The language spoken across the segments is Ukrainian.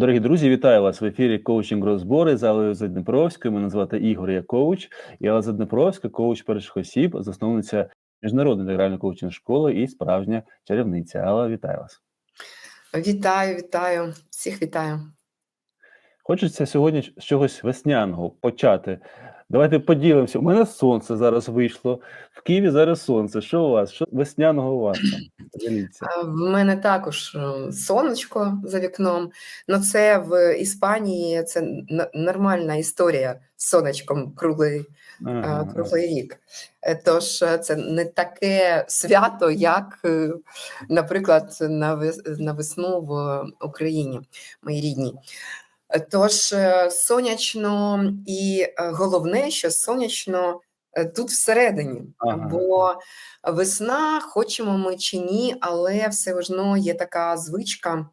Дорогі друзі, вітаю вас в ефірі коучинг розбори з Алею Заднепровською. Мене звати Ігор, я коуч. І Алла Заднепровська, коуч перших осіб, засновниця міжнародної інтегральної коучинг школи і справжня чарівниця. Алла, вітаю вас. Вітаю, вітаю, всіх вітаю. Хочеться сьогодні з чогось весняного почати. Давайте поділимося. У мене сонце зараз вийшло. В Києві зараз сонце. Що у вас? Що весняного у вас там? Поділіться. В мене також е, сонечко за вікном. Ну це в Іспанії це нормальна історія з сонечком круглий, е, Ага. круглий рік. Е, Тож це не таке свято, як, наприклад, на вес- на весну в Україні, моїй рідній. Тож е, сонячно і е, головне, що сонячно е, тут всередині, Ага. бо весна, хочемо ми чи ні, але все одно є така звичка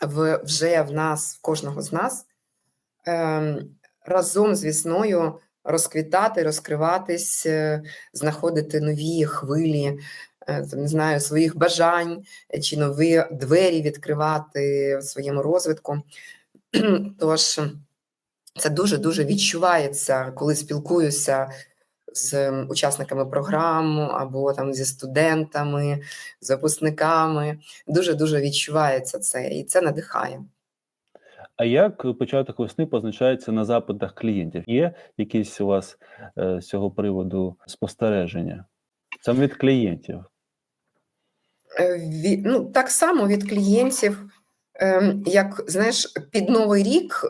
в, вже в нас, в кожного з нас, ем, разом з весною розквітати, розкриватись, знаходити нові хвилі, не знаю, своїх бажань чи нові двері відкривати в своєму розвитку. Тож це дуже-дуже відчувається, коли спілкуюся з учасниками програм або там зі студентами, з випускниками. Дуже-дуже відчувається це, і це надихає. А як початок весни позначається на запитах клієнтів? Є якісь у вас е, з цього приводу спостереження? Саме від клієнтів. Е, ві- Ну, так само від клієнтів, як знаєш, під Новий рік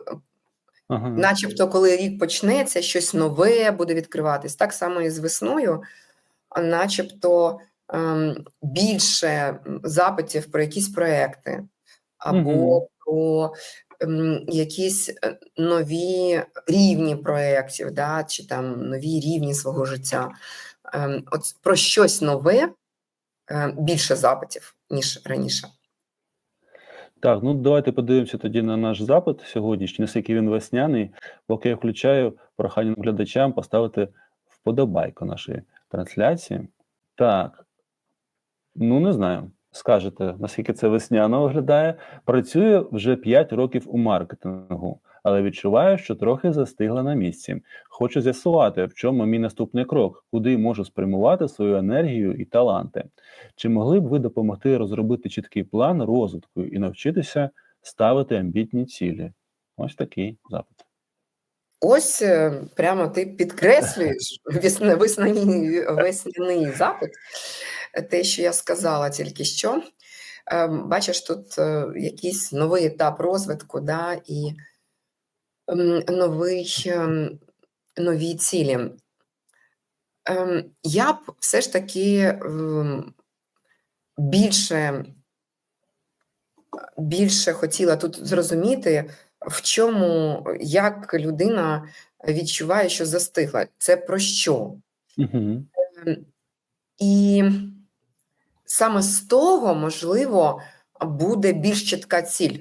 Ага. Начебто, коли рік почнеться, щось нове буде відкриватись. Так само і з весною, начебто ем, більше запитів про якісь проекти або Мгм. про ем, якісь е, нові рівні проєктів, да, чи там нові рівні свого життя. Ем, от про щось нове більше запитів, ніж раніше. Так, ну давайте подивимося тоді на наш запит сьогоднішній, наскільки він весняний, поки я включаю прохання глядачам поставити вподобайку нашої трансляції. Так, ну не знаю. Скажете, наскільки це весняно виглядає. Працює вже 5 років у маркетингу, але відчуваю, що трохи застигла на місці. Хочу з'ясувати, в чому мій наступний крок, куди можу спрямувати свою енергію і таланти. Чи могли б ви допомогти розробити чіткий план розвитку і навчитися ставити амбітні цілі? Ось такий запит. Ось е, прямо ти підкреслюєш весняний, весняний запит, те, що я сказала тільки що. Ем, Бачиш, тут е, якийсь новий етап розвитку, да, і новий, ем, нові цілі. Ем, Я б все ж таки ем, більше, більше хотіла тут зрозуміти, в чому, як людина відчуває, що застигла. Це про що? Угу. І саме з того, можливо, буде більш чітка ціль.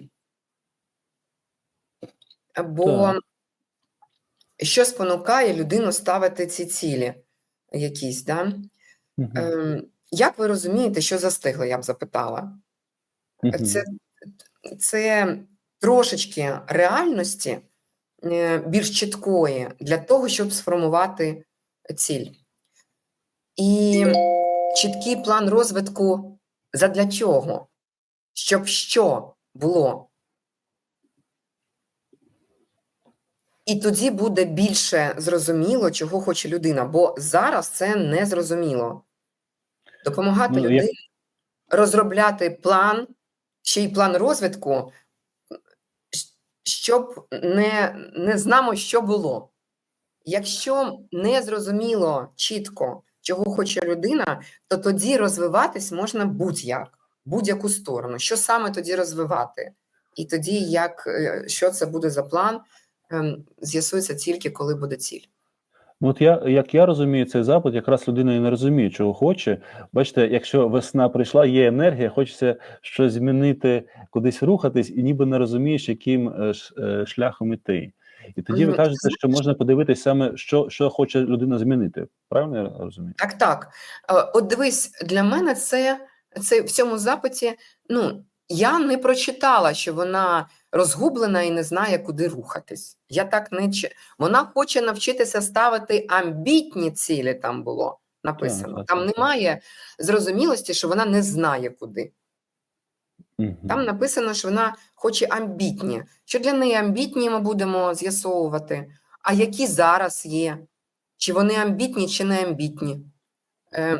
Бо Так. що спонукає людину ставити ці цілі якісь, да? Угу. Як ви розумієте, що застигло, я б запитала? Це, це трошечки реальності е, більш чіткої для того, щоб сформувати ціль. І чіткий план розвитку задля чого? Щоб що було? І тоді буде більше зрозуміло, чого хоче людина, бо зараз це не зрозуміло. Допомагати Ну, людині розробляти план, ще й план розвитку, щоб не, не знамо, що було. Якщо не зрозуміло чітко, чого хоче людина, то тоді розвиватись можна будь-як, будь-яку сторону. Що саме тоді розвивати? І тоді, як, е, що це буде за план, з'ясується тільки коли буде ціль. Ну, от я, як я розумію цей запит, якраз людина і не розуміє, чого хоче. Бачите, якщо весна прийшла, є енергія, хочеться щось змінити, кудись рухатись, і ніби не розумієш, яким е, е, шляхом іти. І тоді ви кажете, що можна подивитись саме, що, що хоче людина змінити. Правильно я розумію? Так, так. Е, От дивись, для мене це, це в цьому запиті. Ну, я не прочитала, що вона розгублена і не знає, куди рухатись. Я так не Вона хоче навчитися ставити амбітні цілі. Там було написано. так, Там немає зрозумілості, що вона не знає куди. Там написано, що вона хоче амбітні. Що для неї амбітні, ми будемо з'ясовувати. А які зараз є? Чи вони амбітні, чи не амбітні? Е,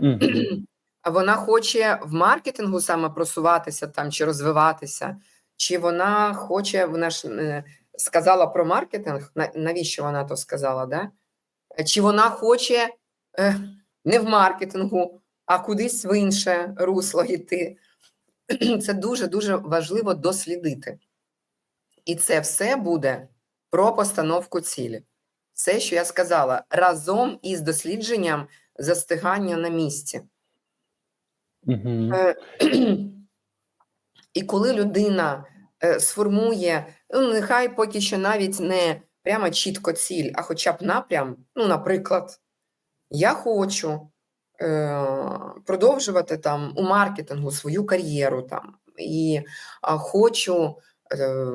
а вона хоче в маркетингу саме просуватися там чи розвиватися, чи вона хоче, вона ж е, сказала про маркетинг, навіщо вона то сказала, да? Чи вона хоче е, не в маркетингу, а кудись в інше русло йти? Це дуже-дуже важливо дослідити. І це все буде про постановку цілі. Все, що я сказала, разом із дослідженням застигання на місці. Мгм. І коли людина е, сформує, ну, нехай поки що навіть не прямо чітко ціль, а хоча б напрям, ну, наприклад, я хочу е, продовжувати там у маркетингу свою кар'єру там, і а, хочу. Е,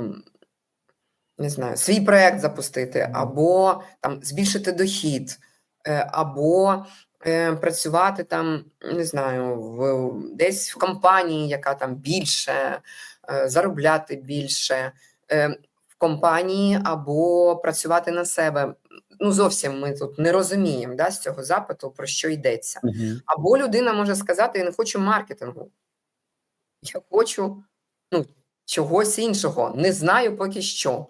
не знаю, свій проект запустити, або там збільшити дохід, е, або працювати там, не знаю, в десь в компанії, яка там більше, е, заробляти більше е, в компанії, або працювати на себе. Ну, зовсім ми тут не розуміємо да, з цього запиту, про що йдеться. Мгм. Або людина може сказати: Я не хочу маркетингу. Я хочу ну, чогось іншого, не знаю поки що.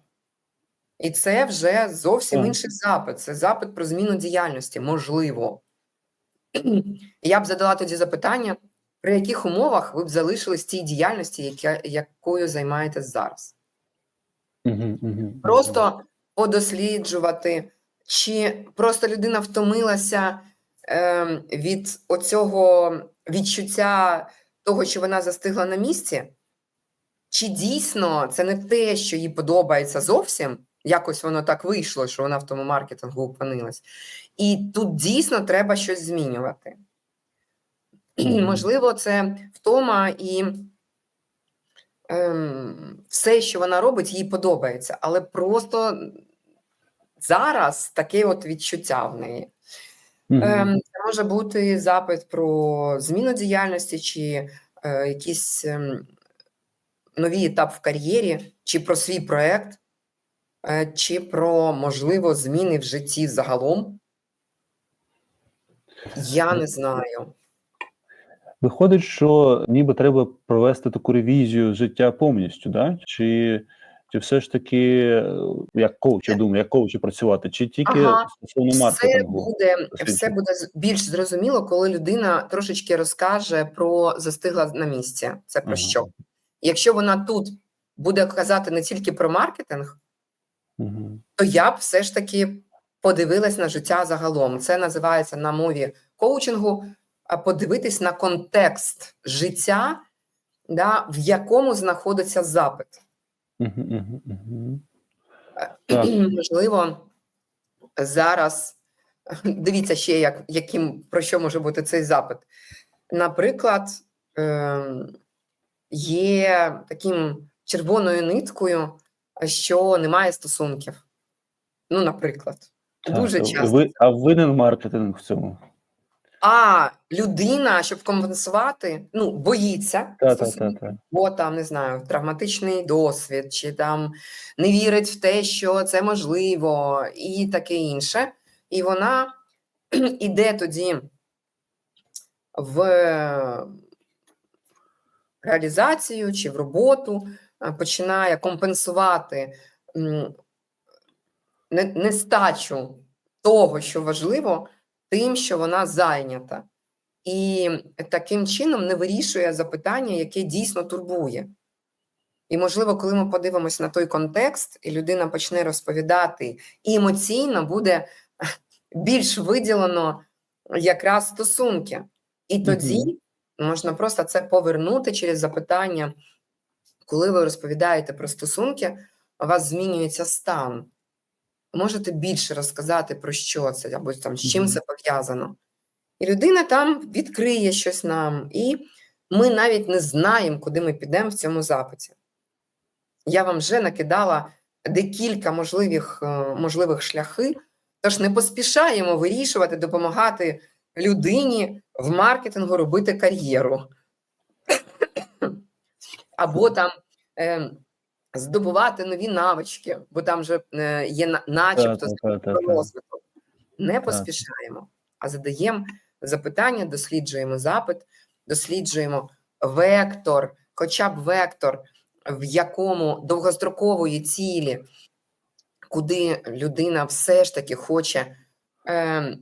І це вже зовсім Так. інший запит. Це запит про зміну діяльності, можливо. Я б задала тоді запитання, при яких умовах ви б залишились в тій діяльності, яка, якою займаєтесь зараз? Просто подосліджувати, чи просто людина втомилася ем, від оцього відчуття того, що вона застигла на місці, чи дійсно це не те, що їй подобається зовсім, якось воно так вийшло, що вона в тому маркетингу опинилась. І тут дійсно треба щось змінювати. Мгм. Можливо, це втома і ем, все, що вона робить, їй подобається, але просто зараз таке от відчуття в неї. Ем, Це може бути запит про зміну діяльності, чи е, якийсь ем, новий етап в кар'єрі, чи про свій проект, е, чи про, можливо, зміни в житті загалом. Я не знаю. Виходить, що ніби треба провести таку ревізію життя повністю, да? Чи, чи все ж таки, е, як коуч, я думаю, як коучі працювати, чи тільки Ага. стосовно Все буде, все буде більш зрозуміло, коли людина трошечки розкаже про застигла на місці. Це про Ага. що? Якщо вона тут буде казати не тільки про маркетинг, Мгм. то я б все ж таки подивилась на життя загалом. Це називається на мові коучингу подивитись на контекст життя, да, в якому знаходиться запит. Так. Можливо, зараз дивіться ще, як, яким, про що може бути цей запит. Наприклад, ем, є таким червоною ниткою, що немає стосунків. Ну, наприклад, дуже часто. Ви, а винен маркетинг в цьому? А людина, щоб компенсувати, ну, боїться, так, стосунків, так, так. бо там не знаю, травматичний досвід, чи там не вірить в те, що це можливо, і таке інше. І вона іде тоді в реалізацію чи в роботу, починає компенсувати нестачу того, що важливо, тим, що вона зайнята. І таким чином не вирішує запитання, яке дійсно турбує. І, можливо, коли ми подивимося на той контекст, і людина почне розповідати, і емоційно буде більш виділено якраз стосунки. І тоді можна просто це повернути через запитання, коли ви розповідаєте про стосунки, у вас змінюється стан. Можете більше розказати про що це, або там з чим це пов'язано. І людина там відкриє щось нам, і ми навіть не знаємо, куди ми підемо в цьому запиті. Я вам вже накидала декілька можливих, е, можливих шляхи, тож не поспішаємо вирішувати, допомагати людині в маркетингу робити кар'єру. Або там е, здобувати нові навички, бо там вже е, є начебто розвиток. Не поспішаємо, а задаємо запитання, досліджуємо запит, досліджуємо вектор, хоча б вектор, в якому довгострокової цілі, куди людина все ж таки хоче. Е,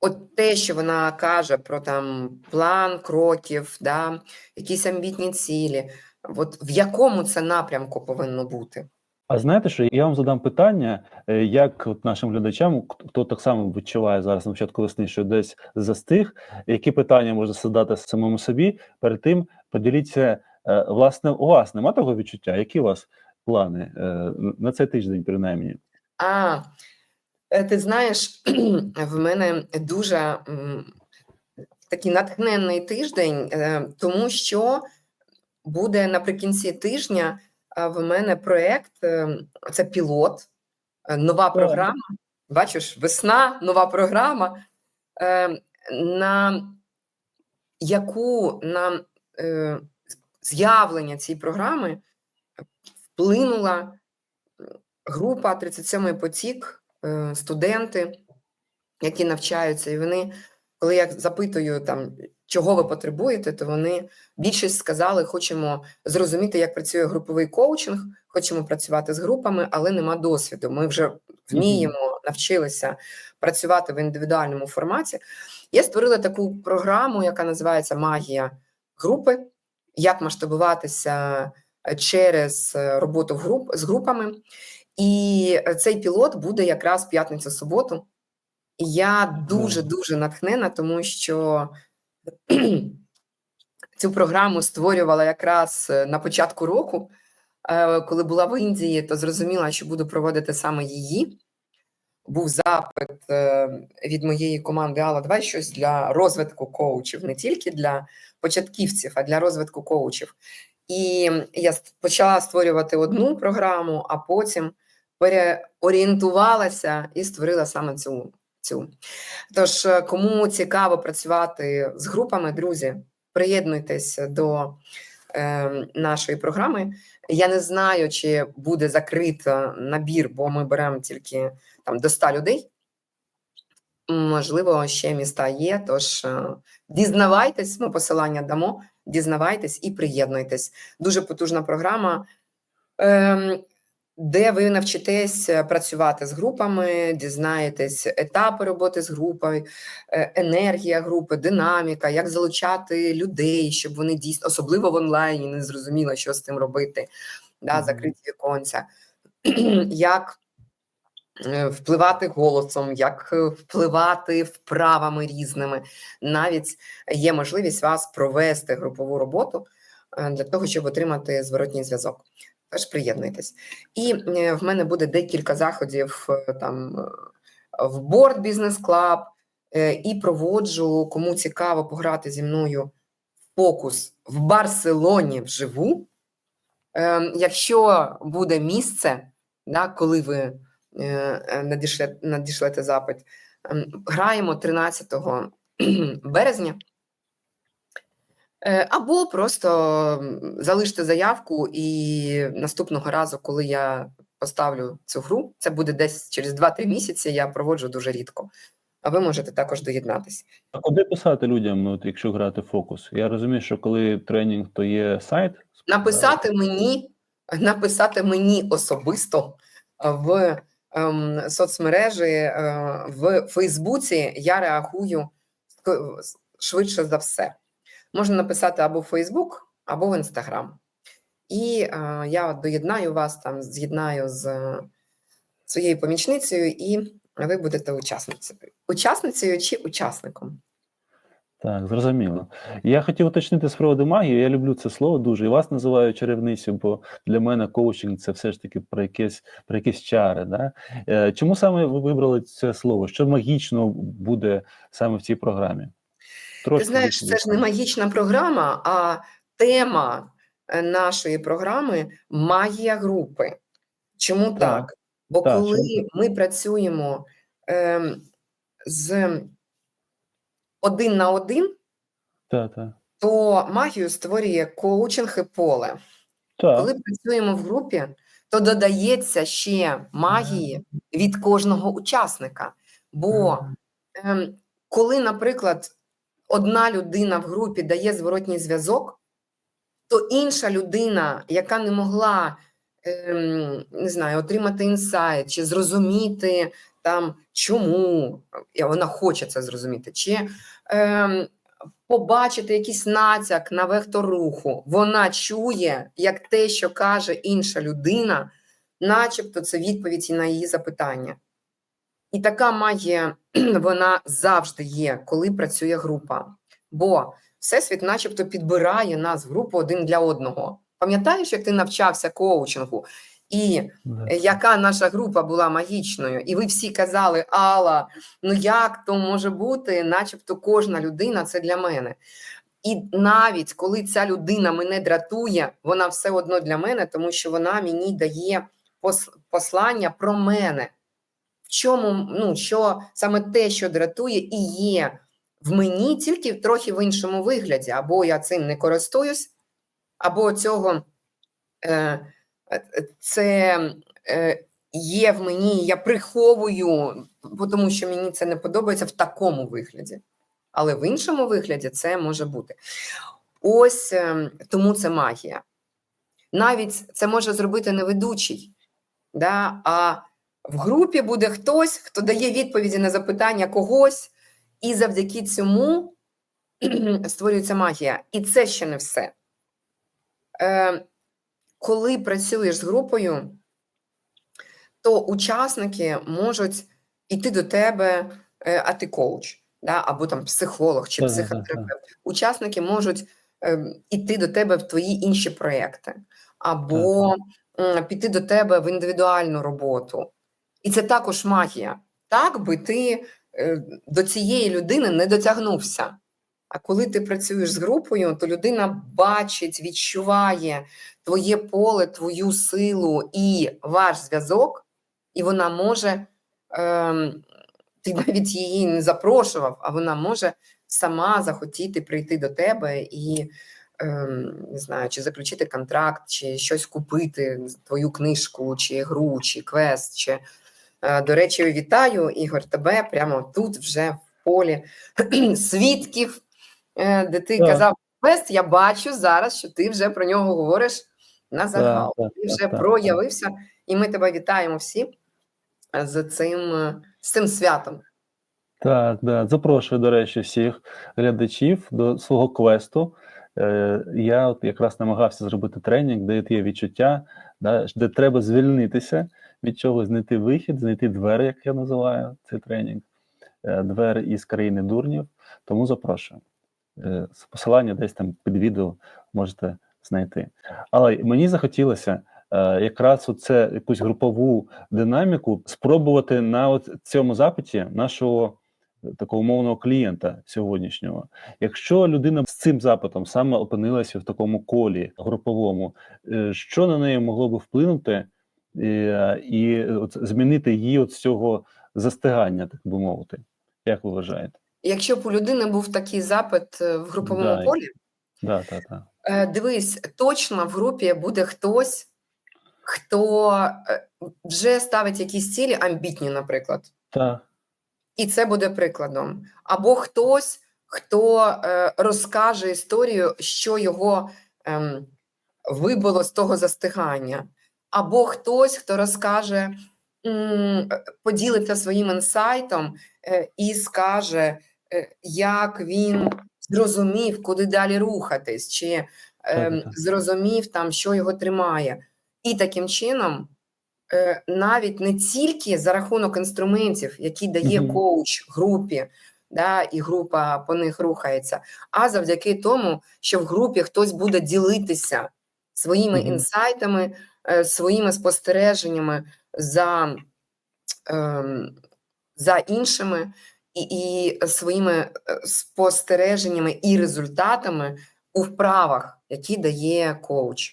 От те, що вона каже про там план кроків, да, якісь амбітні цілі, от в якому це напрямку повинно бути? А знаєте що, я вам задам питання, е, як от нашим глядачам, хто- так само відчуває зараз на початку весни, що десь застиг, які питання можна задати самому собі, перед тим поділіться, е, власне, у вас нема того відчуття, які у вас плани е, на цей тиждень, принаймні? А, ти знаєш, в мене дуже такий натхненний тиждень, тому що буде наприкінці тижня е, в мене проєкт, е, це пілот, е, нова програма. Бачиш, весна, нова програма, на яку на з'явлення цієї програми вплинула група 37-й потік, студенти, які навчаються, і вони, коли я запитую там, чого ви потребуєте, то вони більшість сказали, хочемо зрозуміти, як працює груповий коучинг, хочемо працювати з групами, але нема досвіду. Ми вже вміємо, навчилися працювати в індивідуальному форматі. Я створила таку програму, яка називається Магія групи, як масштабуватися через роботу в груп, з групами. І цей пілот буде якраз п'ятницю-суботу. Я дуже дуже натхнена, тому що цю програму створювала якраз е, на початку року. Е, Коли була в Індії, то зрозуміла, що буду проводити саме її. Був запит е, від моєї команди Алла, давай щось для розвитку коучів, не тільки для початківців, а для розвитку коучів. І я почала створювати одну програму, а потім переорієнтувалася і створила саме цю. Цю. Тож, е, кому цікаво працювати з групами, друзі, приєднуйтесь до е, нашої програми. Я не знаю, чи буде закрито набір, бо ми беремо тільки там до 100 людей. Можливо, ще міста є. Тож е, дізнавайтесь, ми посилання дамо, дізнавайтесь і приєднуйтесь. Дуже потужна програма, ем, де ви навчитесь е, працювати з групами, дізнаєтесь етапи роботи з групою, е, енергія групи, динаміка, як залучати людей, щоб вони дійсно, особливо в онлайні, не зрозуміли, що з тим робити, да, закриті віконця, як е, впливати голосом, як впливати вправами різними. Навіть є можливість вас провести групову роботу для того, щоб отримати зворотній зв'язок. Теж приєднуйтесь. І е, в мене буде декілька заходів е, там е, в Board Business Club, і проводжу, кому цікаво пограти зі мною в фокус в Барселоні вживу. Е, Якщо буде місце, да, коли ви надішлете запит, ем, граємо 13 березня. Е, Або просто залиште заявку, і наступного разу, коли я поставлю цю гру, це буде десь через 2-3 місяці. Я проводжу дуже рідко. А ви можете також доєднатися. А куди писати людям, ну, якщо грати фокус? Я розумію, що коли тренінг, то є сайт. Написати мені, написати мені особисто в ем, соцмережі, е, в Фейсбуці я реагую швидше за все. Можна написати або в Фейсбук, або в Інстаграм. І е, я доєднаю вас там, з'єднаю з е, своєю помічницею, і ви будете учасницею. Учасницею чи учасником. Так, зрозуміло. Я хотів уточнити з приводу магії. Я люблю це слово дуже. І вас називаю чарівницю, бо для мене коучинг це все ж таки про якесь про якісь чари. Да? Е, чому саме ви вибрали це слово? Що магічно буде саме в цій програмі? Ти знаєш, це ж не магічна програма, а тема е, нашої програми магія групи. Чому так? Так. Бо Так, коли чому ми працюємо ем, з один на один, Так, так. то магію створює коучинг і поле. Так, Коли працюємо в групі, то додається ще магії від кожного учасника. Бо ем, коли, наприклад, одна людина в групі дає зворотній зв'язок, то інша людина, яка не могла ем, не знаю, отримати інсайт чи зрозуміти там, чому вона хоче це зрозуміти, чи ем, побачити якийсь натяк на вектор руху, вона чує, як те, що каже інша людина, начебто це відповідь на її запитання. І така магія, вона завжди є, коли працює група. Бо Всесвіт начебто підбирає нас в групу один для одного. Пам'ятаєш, як ти навчався коучингу, і е, яка наша група була магічною, і ви всі казали, Алла, ну як то може бути, начебто кожна людина це для мене. І навіть коли ця людина мене дратує, вона все одно для мене, тому що вона мені дає пос- послання про мене. Чому, ну, що саме те, що дратує, і є в мені, тільки трохи в іншому вигляді. Або я цим не користуюсь, або цього е, це е, є в мені, я приховую, тому що мені це не подобається в такому вигляді. Але в іншому вигляді це може бути. Ось е, тому це магія. Навіть це може зробити не ведучий, да? а в групі буде хтось, хто дає відповіді на запитання когось, і завдяки цьому створюється магія. І це ще не все. Е, коли працюєш з групою, то учасники можуть йти до тебе, е, а ти коуч, да? або там психолог чи психотерапевт. Учасники можуть е, йти до тебе в твої інші проекти, або м, піти до тебе в індивідуальну роботу. І це також магія. Так би ти е, до цієї людини не дотягнувся. А коли ти працюєш з групою, то людина бачить, відчуває твоє поле, твою силу і ваш зв'язок, і вона може, ем, ти навіть її не запрошував, а вона може сама захотіти прийти до тебе і ем, не знаю, чи заключити контракт, чи щось купити, твою книжку, чи гру, чи квест. Чи... Е, До речі, вітаю, Ігор, тебе прямо тут вже в полі свідків, е, де ти Так. казав квест. Я бачу зараз, що ти вже про нього говориш на загал. так, Ти так, вже так, проявився, і ми тебе вітаємо всі е, з цим, з цим святом. Так, да. Запрошую, до речі, всіх глядачів до свого квесту. Я от якраз намагався зробити тренінг, де є відчуття, де треба звільнитися від чогось, знайти вихід, знайти двері, як я називаю цей тренінг, е, двері із країни дурнів. Тому запрошую. Е, посилання десь там під відео можете знайти. Але мені захотілося е, якраз оце якусь групову динаміку спробувати на от цьому запиті нашого такого умовного клієнта сьогоднішнього. Якщо людина з цим запитом саме опинилася в такому колі груповому, що на неї могло би вплинути і от змінити її от з цього застигання, так би мовити? Як ви вважаєте? Якщо б у людини був такий запит е, в груповому Да, полі, Да, так, так. Е, Дивись, точно в групі буде хтось, хто е, вже ставить якісь цілі амбітні, наприклад, Так, і це буде прикладом. Або хтось, хто е, розкаже історію, що його ем, вибило з того застигання, або хтось, хто розкаже, е, поділиться своїм інсайтом е, і скаже, е, як він зрозумів, куди далі рухатись, чи ем, зрозумів там, що його тримає. І таким чином, навіть не тільки за рахунок інструментів, які дає коуч групі, да, і група по них рухається, а завдяки тому, що в групі хтось буде ділитися своїми інсайтами, своїми спостереженнями за, ем, за іншими і, і своїми е, спостереженнями і результатами у вправах, які дає коуч.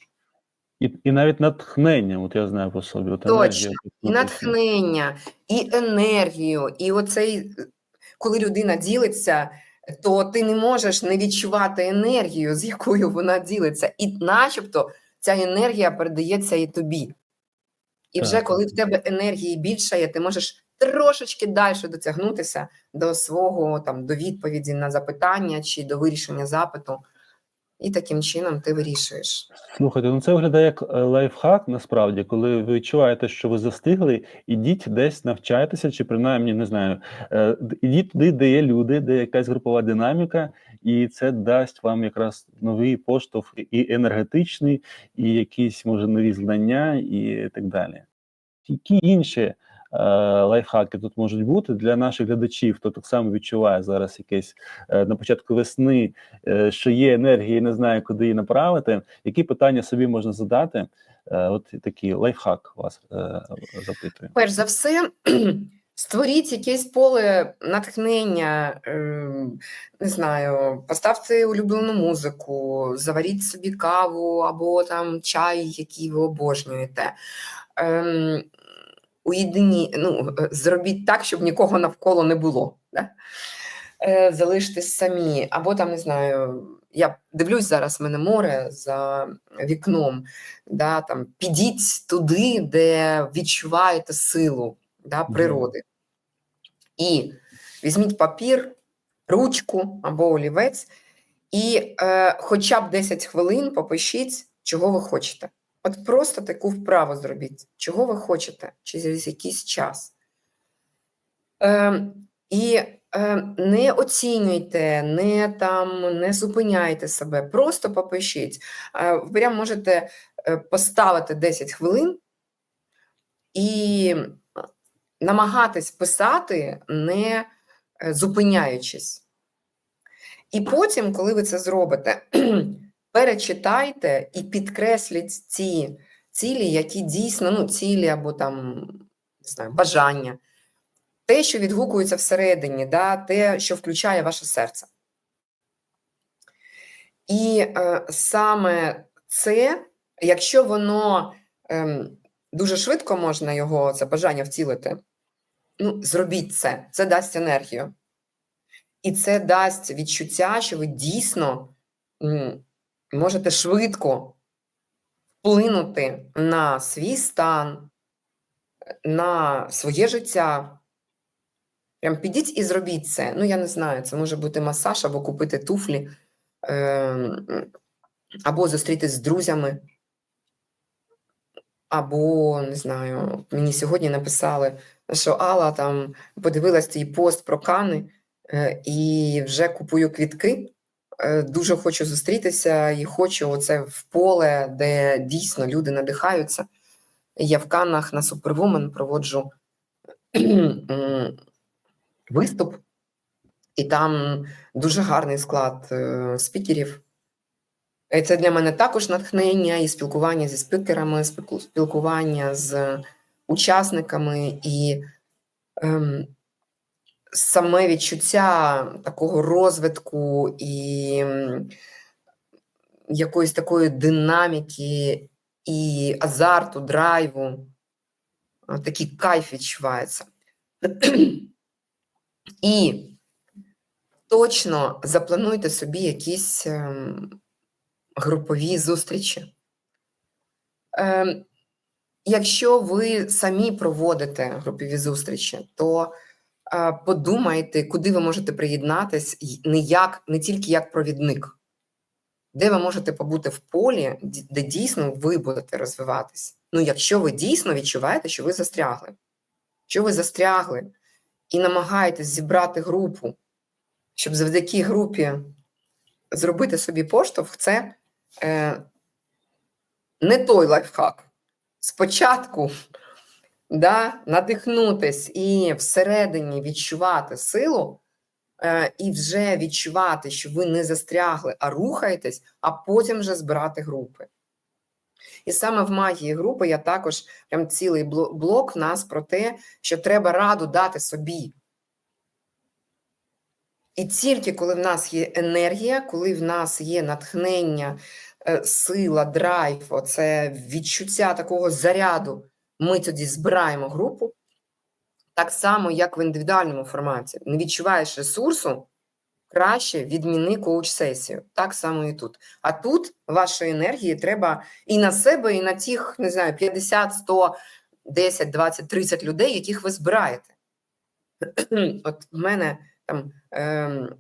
І, і навіть натхнення, от я знаю по собі. От Точно. енергія І натхнення, і енергію, і оцей, коли людина ділиться, то ти не можеш не відчувати енергію, з якою вона ділиться, і начебто ця енергія передається і тобі. І вже Так. коли в тебе енергії більше ти можеш трошечки далі дотягнутися до свого там до відповіді на запитання чи до вирішення запиту, і таким чином ти вирішуєш. Слухайте, ну це виглядає як е, лайфхак, насправді, коли ви відчуваєте, що ви застигли, ідіть десь навчайтеся, чи принаймні не знаю, е, ідіть туди, де є люди, де якась групова динаміка, і це дасть вам якраз новий поштовх і енергетичний, і якісь може нові знання, і так далі. Які інші е, лайфхаки тут можуть бути для наших глядачів, хто так само відчуває зараз якесь е, на початку весни, е, що є енергія і не знає, куди її направити, які питання собі можна задати? Е, От такий лайфхак вас е, запитую. Перш за все, створіть якесь поле натхнення, ем, не знаю, поставте улюблену музику, заваріть собі каву або там чай, який ви обожнюєте. Ем, уєдині, ну, е, зробіть так, щоб нікого навколо не було. Да? Е, залиштесь самі, або там, не знаю, я дивлюсь зараз, в мене море за вікном. Да, там, підіть туди, де відчуваєте силу да, природи. І візьміть папір, ручку або олівець, і е, хоча б 10 хвилин попишіть, чого ви хочете. От просто таку вправу зробіть, чого ви хочете через якийсь час. Е, і е, не оцінюйте, не там не зупиняйте себе, просто попишіть. Е, ви прям можете е, поставити 10 хвилин і намагатись писати, не е, зупиняючись. І потім, коли ви це зробите, перечитайте і підкресліть ці цілі, які дійсно, ну, цілі або там, не знаю, бажання, те, що відгукується всередині, да, те, що включає ваше серце. І е, саме це, якщо воно ем, дуже швидко можна його, це бажання втілити, ну, зробіть це, це дасть енергію. І це дасть відчуття, що ви дійсно можете швидко вплинути на свій стан, на своє життя. Прям підіть і зробіть це. Ну, я не знаю, це може бути масаж або купити туфлі, ем, або зустрітись з друзями. Або, не знаю, мені сьогодні написали, що Алла там подивилась твій пост про кани е, і вже купую квітки. Е, Дуже хочу зустрітися і хочу оце в поле, де дійсно люди надихаються. Я в Каннах на Superwoman проводжу виступ, і там дуже гарний склад е, спікерів. І це для мене також натхнення і спілкування зі спікерами, спілкування з учасниками і ем, саме відчуття такого розвитку і якоїсь такої динаміки і азарту, драйву. Такий кайф відчувається. І точно заплануйте собі якісь ем, групові зустрічі. Ем, якщо ви самі проводите групові зустрічі, то е, подумайте, куди ви можете приєднатись не, як, не тільки як провідник, де ви можете побути в полі, де дійсно ви будете розвиватись. Ну, якщо ви дійсно відчуваєте, що ви застрягли, що ви застрягли і намагаєтесь зібрати групу, щоб завдяки групі зробити собі поштовх, це е, не той лайфхак. Спочатку да, надихнутись і всередині відчувати силу, е, і вже відчувати, що ви не застрягли, а рухаєтесь, а потім вже збирати групи. І саме в магії групи я також прям цілий блок в нас про те, що треба раду дати собі. І тільки коли в нас є енергія, коли в нас є натхнення, сила, драйв, оце відчуття такого заряду, ми тоді збираємо групу. Так само, як в індивідуальному форматі. Не відчуваєш ресурсу, краще відміни коуч-сесію. Так само і тут. А тут вашої енергії треба і на себе, і на тих, не знаю, 50, 100, 10, 20, 30 людей, яких ви збираєте. От в мене там ем,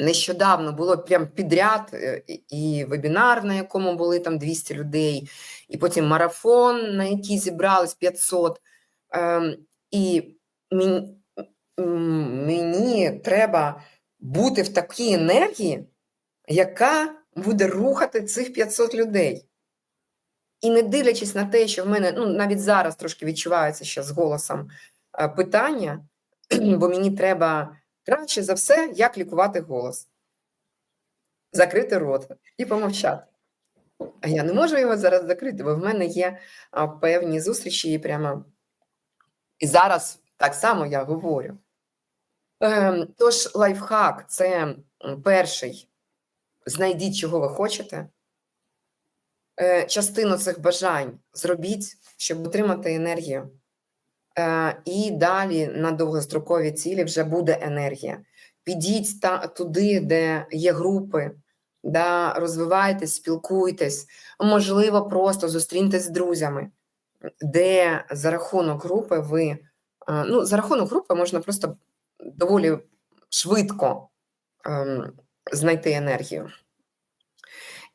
нещодавно було прям підряд е, і- вебінар, на якому були там 200 людей, і потім марафон, на який зібрались 500. Ем, і мені, мені треба бути в такій енергії, яка буде рухати цих 500 людей. І не дивлячись на те, що в мене ну, навіть зараз трошки відчувається ще з голосом е, питання, бо мені треба краще за все, як лікувати голос. Закрити рот і помовчати. А я не можу його зараз закрити, бо в мене є певні зустрічі і прямо. І зараз так само я говорю. Ем, тож, лайфхак це перший. Знайдіть, чого ви хочете. Е, частину цих бажань зробіть, щоб отримати енергію. Е, і далі на довгострокові цілі вже буде енергія. Підіть та, туди, де є групи, да, розвивайтесь, спілкуйтесь, можливо, просто зустріньтесь з друзями, де за рахунок групи ви, е, ну, за рахунок групи можна просто доволі швидко ем, знайти енергію.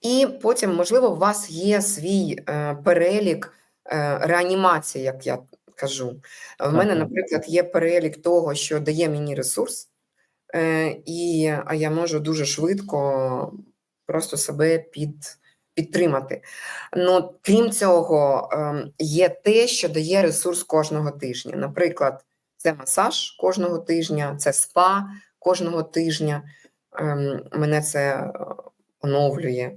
І потім, можливо, у вас є свій е, перелік е, реанімації, як я кажу. В мене, наприклад, є перелік того, що дає мені ресурс, е, і а я можу дуже швидко просто себе під, підтримати. Ну, крім цього, ем, є те, що дає ресурс кожного тижня. Наприклад, це масаж кожного тижня, це спа кожного тижня. Ем, Мене це е, оновлює.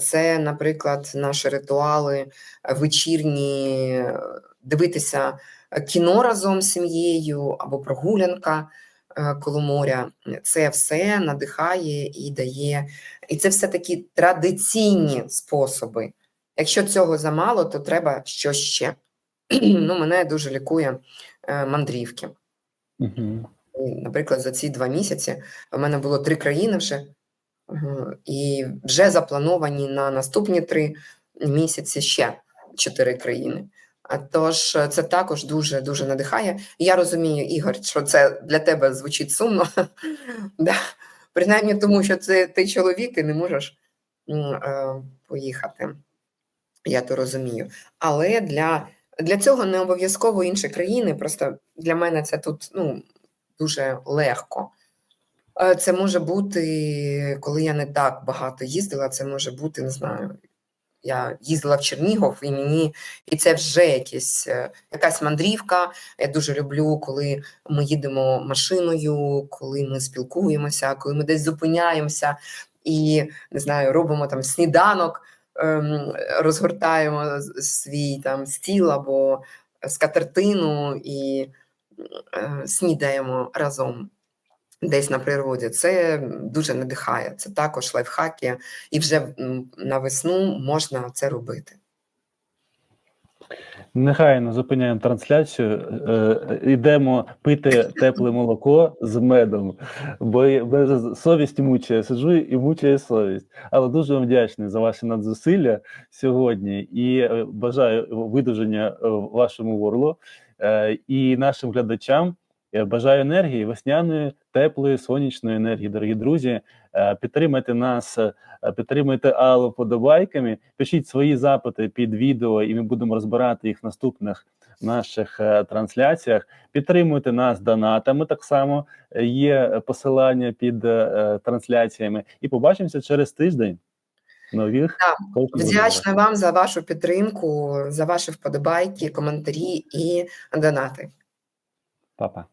Це, наприклад, наші ритуали е, вечірні, е, дивитися е, кіно разом з сім'єю або прогулянка коло моря. Це все надихає і дає. І це все такі традиційні способи. Якщо цього замало, то треба щось ще. Ну, мене дуже лікує мандрівки. Угу. Наприклад, за ці два місяці в мене було три країни вже. І вже заплановані на наступні три місяці ще чотири країни. Тож е, це також дуже дуже надихає. Я розумію, Ігор, що це для тебе звучить сумно, да. принаймні тому, що це ти чоловік, ти не можеш е, поїхати. Я то розумію. Але для, для цього не обов'язково інші країни. Просто для мене це тут ну, дуже легко. Е, Це може бути, коли я не так багато їздила, це може бути, не знаю. Я їздила в Чернігов, і мені і це вже якісь, е, якась мандрівка. Я дуже люблю, коли ми їдемо машиною, коли ми спілкуємося, коли ми десь зупиняємося і не знаю, робимо там сніданок, ем, розгортаємо свій там стіл або скатертину і е, снідаємо разом десь на природі. Це дуже надихає. Це також лайфхаки, і вже на весну можна це робити. Нехайно зупиняємо трансляцію. Е, йдемо пити тепле молоко з медом, бо бо совість мучає. Сиджу і мучає совість. Але дуже вам вдячний за ваші надзусилля сьогодні і е, бажаю видуження е, вашому горлу е, і нашим глядачам. Я бажаю енергії, весняної, теплої, сонячної енергії, дорогі друзі. Е, Підтримайте нас, е, підтримуйте Аллу подобайками, пишіть свої запити під відео, і ми будемо розбирати їх в наступних наших е, трансляціях. Підтримуйте нас донатами. Так само Е, є посилання під е, трансляціями. І побачимося через тиждень. Нових Так, Вдячна вам за вашу підтримку, за ваші вподобайки, коментарі і донати. Па-па.